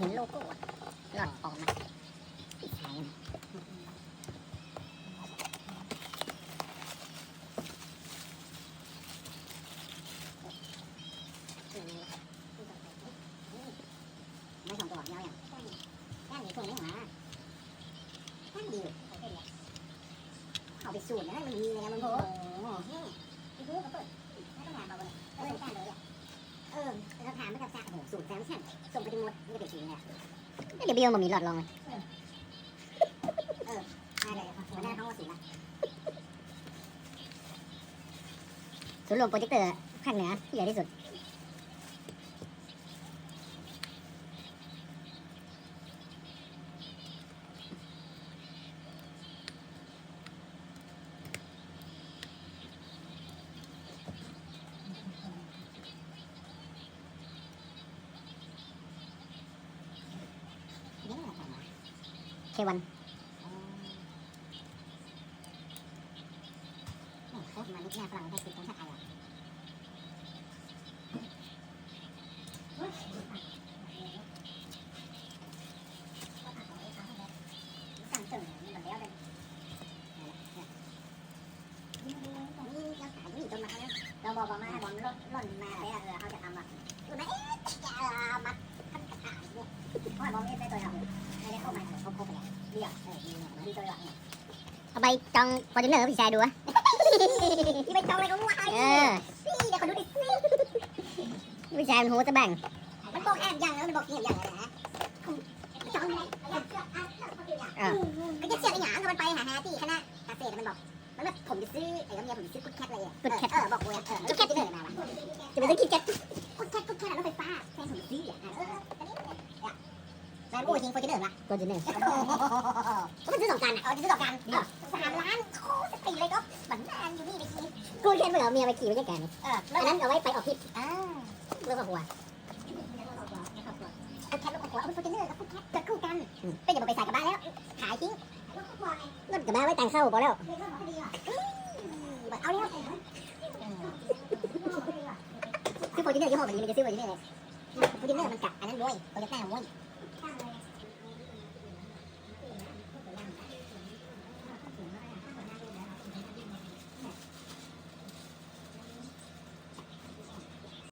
ห็นโลโก้อหลอดออกมาปิดท้ายนไม่สองตัวเดียวอย่างแค่นี้ตัวนี้หมาแค่ดีเอาไปสูตรนะมันมีเลยนะมันโอ้โส่งไปถึงหมดนี่ก็เป็นสีเนี่ยเดี๋ยวเบี้ยวมันมีหลอดรองเลยเออได้เลยหัวหน้าท้องว่าสีละศูนย์รวมโปรเจคเตอร์ภาคเหนือที่ใหญ่ที่สุด เควันโคตรมันลูกหน้าฝรั่งได้ติดทั้งชาติไทยอะเสริมมันแบบแล้วเลยนี่ยังขายอยู่จนมาบอกมาบอลล่นล่นมาแล้วเออเขาจะทำอะมัดขั้นกระถางเนี่ยเพราะบอลไม่ได้ตัวเราไม่ได้เข้ามาเขา เข้าไปแล้วเรียกเออดีเนี่ยมันตัวเนี่ยเอาไปจองฟอร์จูเนอร์พี่ชายดูอะที่ไปจองอะไรก็ว่าเออพี่เดี๋ยวขอดูดิพี่ชายมันโหตะแบ่งมันบอกแอบอย่างแล้วมันบอกเสียอย่างเลยนะจองเลยเออก็จะเสียไอ้หยางมันไปหาหาที่คณะเกษตรมันบอกมันแบบผมจะซื้อไอ้เมียผมจะซื้อกุดแคทอะไรอะกุดแคทเออบอกกูอะเออกุดแคทจะเหนื่อยมาวะจะไปซื้อกุดแคทกุดแคทกุดแคทรถไฟฟ้าแฟนผมซื้ออะเออเออแฟน กูจริงฟอร์จูเนอร์ละฟอร์จูเนอร์ก็มันซื้อสองกันอะเออจะซื้อสองกันสามล้านโคตรตีเลยก็บันนานอยู่นี่ไปขี่กูเรียนไปเหรอเมียไปขี่ไม่ใช่แกนี่เอออันนั้นเอาไว้ไปออกทริปอ่าเรื่องครอบครัวกุดแคทรถครอบครัวเอาเป็นฟอร์จูเนอร์กับกุดแคทเกิดคู่กันเป็นอย่าไปใส่กระบะแล้ว ขายทิ้งรถกระบะไว้แต่งเข้าพอแล้วเอาแล้วซื้อฟอร์จูเนอร์ยี่ห้อแบบนี้มันจะซื้อฟอร์จูเนอร์เลยฟอร์จูเนอร์มันกัดอันนั้นรวยโตโยต้ารวย